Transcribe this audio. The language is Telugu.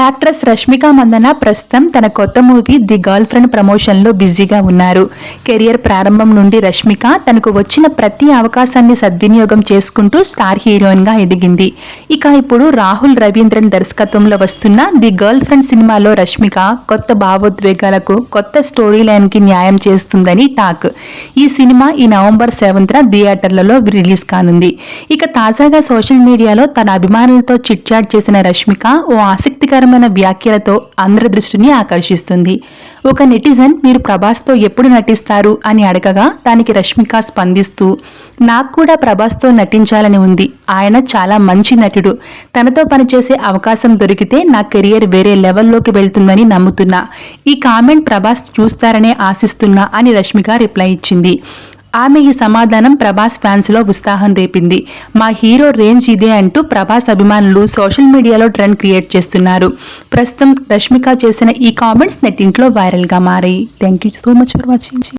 యాక్ట్రెస్ రష్మిక మందన ప్రస్తుతం తన కొత్త మూవీ ది గర్ల్ ఫ్రెండ్ ప్రమోషన్లో బిజీగా ఉన్నారు. కెరియర్ ప్రారంభం నుండి రష్మిక తనకు వచ్చిన ప్రతి అవకాశాన్ని సద్వినియోగం చేసుకుంటూ స్టార్ హీరోయిన్గా ఎదిగింది. ఇక ఇప్పుడు రాహుల్ రవీంద్రన్ దర్శకత్వంలో వస్తున్న ది గర్ల్ ఫ్రెండ్ సినిమాలో రష్మిక కొత్త భావోద్వేగాలకు కొత్త స్టోరీ లైన్కి న్యాయం చేస్తుందని టాక్. ఈ సినిమా ఈ నవంబర్ సెవెంత్న థియేటర్లలో రిలీజ్ కానుంది. ఇక తాజాగా సోషల్ మీడియాలో తన అభిమానులతో చిట్చాట్ చేసిన రష్మిక ఓ ఆసక్తికరమైన వ్యాఖ్యలతో అందరి దృష్టిని ఆకర్షిస్తుంది. ఒక నెటిజన్ మీరు ప్రభాస్తో ఎప్పుడు నటిస్తారు అని అడగగా దానికి రష్మిక స్పందిస్తూ నాకు కూడా ప్రభాస్తో నటించాలని ఉంది. ఆయన చాలా మంచి నటుడు. తనతో పనిచేసే అవకాశం దొరికితే నా కెరియర్ వేరే లెవెల్లోకి వెళ్తుందని నమ్ముతున్నా. ఈ కామెంట్ ప్రభాస్ చూస్తారనే ఆశిస్తున్నా అని రష్మిక రిప్లై ఇచ్చింది. ఆమె ఈ సమాధానం ప్రభాస్ ఫ్యాన్స్లో ఉత్సాహం రేపింది. మా హీరో రేంజ్ ఇదే అంటూ ప్రభాస్ అభిమానులు సోషల్ మీడియాలో ట్రెండ్ క్రియేట్ చేస్తున్నారు. ప్రస్తుతం రష్మిక చేసిన ఈ కామెంట్స్ నెట్టింట్లో వైరల్గా మారాయి. Thank you so much for watching